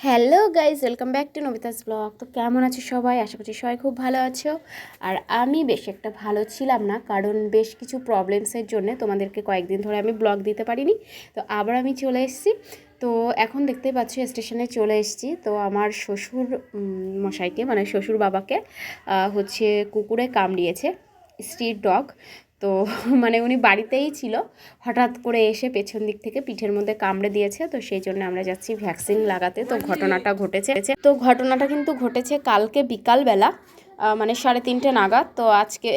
Hello guys welcome back to Nabita's blog. তো কেমন আছো সবাই? আশা করছি সবাই খুব ভালো আছো। আর আমি বেশ একটা ভালো ছিলাম না, কারণ বেশ কিছু প্রবলেমসের জন্য তোমাদেরকে কয়েকদিন ধরে আমি ব্লগ দিতে পারিনি। তো আবার আমি চলে এসেছি। তো এখন দেখতে পাচ্ছ স্টেশনে চলে এসেছি। তো আমার শ্বশুর মশাইকে মানে শ্বশুর বাবাকে হচ্ছে কুকুরে কামড়িয়েছে স্ট্রিট ডগ তো মানে উনি বাড়িতেই ছিল। হঠাৎ করে এসে পেছন দিক থেকে পিঠের মধ্যে কামড়ে দিয়েছে তো সেই জন্য আমরা যাচ্ছি ভ্যাকসিন লাগাতে। তো ঘটনাটা ঘটেছে। তো ঘটনাটা কিন্তু ঘটেছে কালকে বিকালবেলা মানে সাড়ে তিনটে নাগাদ। তো আজকে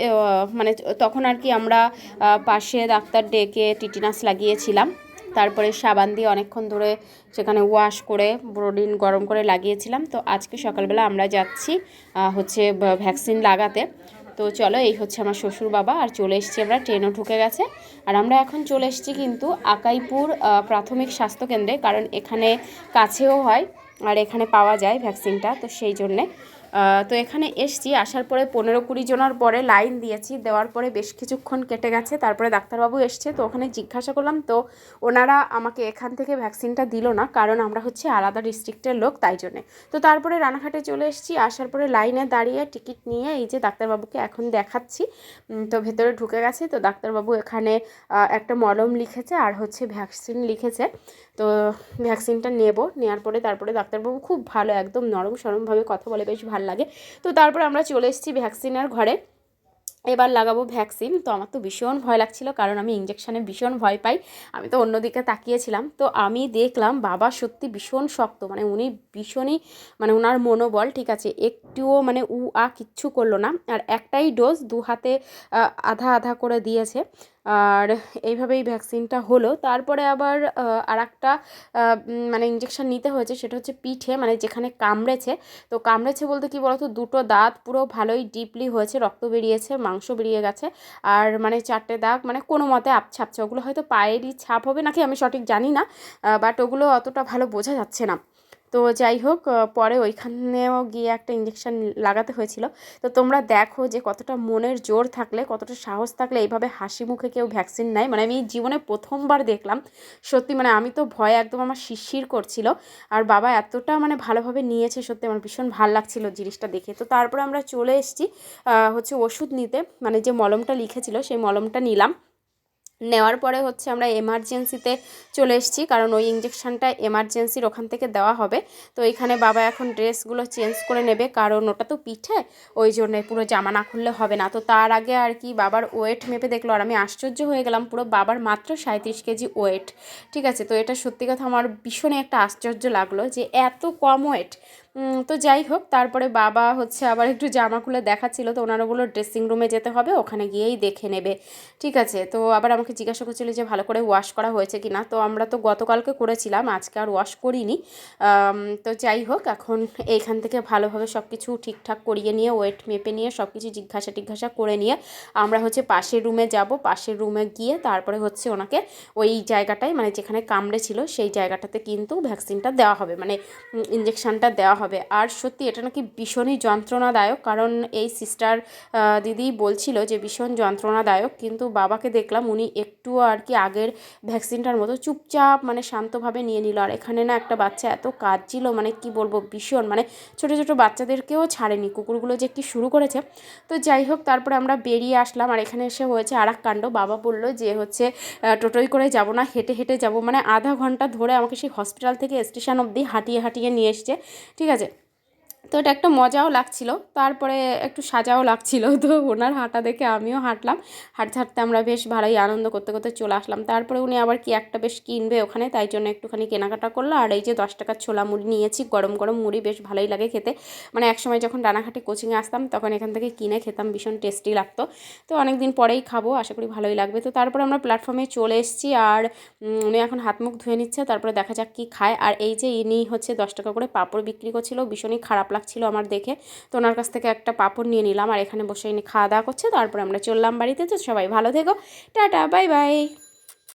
মানে তখন আর কি আমরা পাশে ডাক্তার ডেকে টিটিনাস লাগিয়েছিলাম। তারপরে সাবান দিয়ে অনেকক্ষণ ধরে সেখানে ওয়াশ করে ব্রোডিন গরম করে লাগিয়েছিলাম। তো আজকে সকালবেলা আমরা যাচ্ছি হচ্ছে ভ্যাকসিন লাগাতে। তো চলো, এই হচ্ছে আমার শ্বশুর বাবা আর চলে এসেছি আমরা ট্রেনও ঢুকে গেছে। আর আমরা এখন চলে এসেছি কিন্তু আকাইপুর প্রাথমিক স্বাস্থ্যকেন্দ্রে কারণ এখানে কাছেও হয়, আর এখানে পাওয়া যায় ভ্যাকসিনটা, তো সেই জন্যে। তো এখানে এসছি, আসার পরে পনেরো কুড়ি জনের পরে লাইন দিয়েছি, দেওয়ার পরে বেশ কিছুক্ষণ কেটে গেছে, তারপরে ডাক্তারবাবু এসছে, তো ওখানে জিজ্ঞাসা করলাম, তো ওনারা আমাকে এখান থেকে ভ্যাকসিনটা দিল না, কারণ আমরা হচ্ছে আলাদা ডিস্ট্রিক্টের লোক, তাই জন্যে। তো তারপরে রানাঘাটে চলে এসেছি, আসার পরে লাইনে দাঁড়িয়ে টিকিট নিয়ে এই যে ডাক্তারবাবুকে এখন দেখাচ্ছি তো ভেতরে ঢুকে গেছে, তো ডাক্তারবাবু এখানে একটা মলম লিখেছে আর হচ্ছে ভ্যাকসিন লিখেছে, তো ভ্যাকসিনটা নেব, নেওয়ার পরে তারপরে ডাক্তারবাবু খুব ভালো, একদম নরম সরমভাবে কথা বলে, বেশ ভালো লাগে। তো তারপর আমরা চলে এসেছি ভ্যাকসিনের ঘরে। এবার লাগাবো ভ্যাকসিন। তো আমার তো ভীষণ ভয় লাগছিল, কারণ আমি ইঞ্জেকশানে ভীষণ ভয় পাই। আমি তো অন্যদিকে তাকিয়েছিলাম। তো আমি দেখলাম বাবা সত্যি ভীষণ শক্ত মানে উনি ভীষণই মানে ওনার মনোবল, ঠিক আছে, একটুও মানে উ আ কিচ্ছু করল না। আর একটাই ডোজ দু হাতে আধা আধা করে দিয়েছে। আর এইভাবেই ভ্যাকসিনটা হলো। তারপরে আবার আর একটা মানে ইঞ্জেকশন নিতে হয়েছে, সেটা হচ্ছে পিঠে মানে যেখানে কামড়েছে। তো কামড়েছে বলতে কি বলতো, দুটো দাঁত পুরো ভালোই ডিপলি হয়েছে, রক্ত বেরিয়েছে, মাংস বেরিয়ে গেছে। আর মানে চারটে দাগ মানে কোনো মতে আপছা আপছা ওগুলো হয়তো পায়েরই ছাপ হবে, নাকি আমি সঠিক জানি না বাট ওগুলো অতটা ভালো বোঝা যাচ্ছে না। তো যাই হোক পরে ওইখানেও গিয়ে একটা ইঞ্জেকশান লাগাতে হয়েছিল। তো তোমরা দেখো যে কতটা মনের জোর থাকলে, কতটা সাহস থাকলে এইভাবে হাসি মুখে কেউ ভ্যাকসিন নেয়। মানে আমি জীবনে প্রথমবার দেখলাম। সত্যি মানে আমি তো ভয় একদম আমার শিরশির করছিল। আর বাবা এতটা মানে ভালোভাবে নিয়েছে, সত্যি আমার ভীষণ ভালো লাগছিল জিনিসটা দেখে। তো তারপরে আমরা চলে এসেছি হচ্ছে ওষুধ নিতে। মানে যে মলমটা লিখেছিল, সেই মলমটা নিলাম। নেওয়ার পরে হচ্ছে আমরা এমার্জেন্সিতে চলে এসেছি, কারণ ওই ইঞ্জেকশানটা এমার্জেন্সির ওখান থেকে দেওয়া হবে। তো এখানে বাবা এখন ড্রেসগুলো চেঞ্জ করে নেবে, কারণ ওটা তো পিঠে, ওই জন্য পুরো জামা না খুললে হবে না। তো তার আগে আর কি বাবার ওয়েট মেপে দেখল, আর আমি আশ্চর্য হয়ে গেলাম, পুরো বাবার মাত্র সাঁত্রিশ কেজি ওয়েট ঠিক আছে, তো এটা সত্যি কথা আমার ভীষণই একটা আশ্চর্য লাগল যে এত কম ওয়েট তো যাই হোক, তারপরে বাবা হচ্ছে আবার একটু জামা খুলে দেখাচ্ছিল, তো ওনারা বলল ড্রেসিং রুমে যেতে হবে, ওখানে গিয়েই দেখে নেবে। ঠিক আছে, তো আবার আমাকে জিজ্ঞাসা করছিল যে ভালো করে ওয়াশ করা হয়েছে কি না তো আমরা তো গতকালকে করেছিলাম, আজকে আর ওয়াশ করিনি। তো যাই হোক, এখন এইখান থেকে ভালোভাবে সব কিছু ঠিকঠাক করিয়ে নিয়ে ওয়েট মেপে নিয়ে সব কিছু জিজ্ঞাসা টিজ্ঞাসা করে নিয়ে আমরা হচ্ছে পাশের রুমে যাব। পাশের রুমে গিয়ে তারপরে হচ্ছে ওনাকে ওই জায়গাটায় মানে যেখানে কামড়ে ছিল, সেই জায়গাটাতে কিন্তু ভ্যাকসিনটা দেওয়া হবে মানে ইঞ্জেকশনটা দেওয়া হবে। আর সত্যি এটা নাকি ভীষণই যন্ত্রণাদায়ক, কারণ এই সিস্টার দিদি বলছিল যে ভীষণ যন্ত্রণাদায়ক, কিন্তু বাবাকে দেখলাম উনি একটু আর কি আগের ভ্যাকসিনটার মতো চুপচাপ মানে শান্তভাবে নিয়ে নিল। আর এখানে না একটা বাচ্চা এত কাঁদছিল মানে কি বলব, ভীষণ মানে ছোটো ছোটো বাচ্চাদেরকেও ছাড়েনি, কুকুরগুলো যে কি শুরু করেছে। তো যাই হোক, তারপরে আমরা বেরিয়ে আসলাম আর এখানে এসে হয়েছে আর কাণ্ড। বাবা বলল যে হচ্ছে টোটোই করে যাব না, হেঁটে হেঁটে যাব। মানে আধা ঘণ্টা ধরে আমাকে সেই হসপিটাল থেকে স্টেশন অবধি হাঁটিয়ে হাঁটিয়ে নিয়ে এসছে। ঠিক আছে তো এটা একটা মজাও লাগছিল। তারপরে একটু সাজাও লাগছিল। তো ওনার হাঁটা দেখে আমিও হাঁটলাম। হাঁটতে হাঁটতে আমরা বেশ ভালোই আনন্দ করতে করতে চলে আসলাম। তারপরে উনি আবার কি একটা বেশ কিনবে ওখানে, তাই জন্য একটুখানি কেনাকাটা করল। আর এই যে দশ টাকার ছোলা মুড়ি নিয়েছি, গরম গরম মুড়ি বেশ ভালোই লাগে খেতে। মানে একসময় যখন রানাঘাটে কোচিংয়ে আসতাম, তখন এখান থেকে কিনে খেতাম, ভীষণ টেস্টি লাগতো। তো অনেক দিন পরেই খাব, আশা করি ভালোই লাগবে। তো তারপরে আমরা প্ল্যাটফর্মে চলে এসেছি আর উনি এখন হাত মুখ ধুয়ে নিচ্ছে। তারপরে দেখা যাক কি খায়। আর এই যে ইনি হচ্ছে দশ টাকা করে পাঁপড় বিক্রি করছিল, ভীষণই খারাপ লাগছিল আমার দেখে। তো ওনার কাছ থেকে একটা পাপড় নিয়ে নিলাম আর এখানে বসে এনে খাওয়া দাওয়া করছে। তারপরে আমরা চললাম বাড়িতে। তো সবাই ভালো থেকো। Tata, bye bye.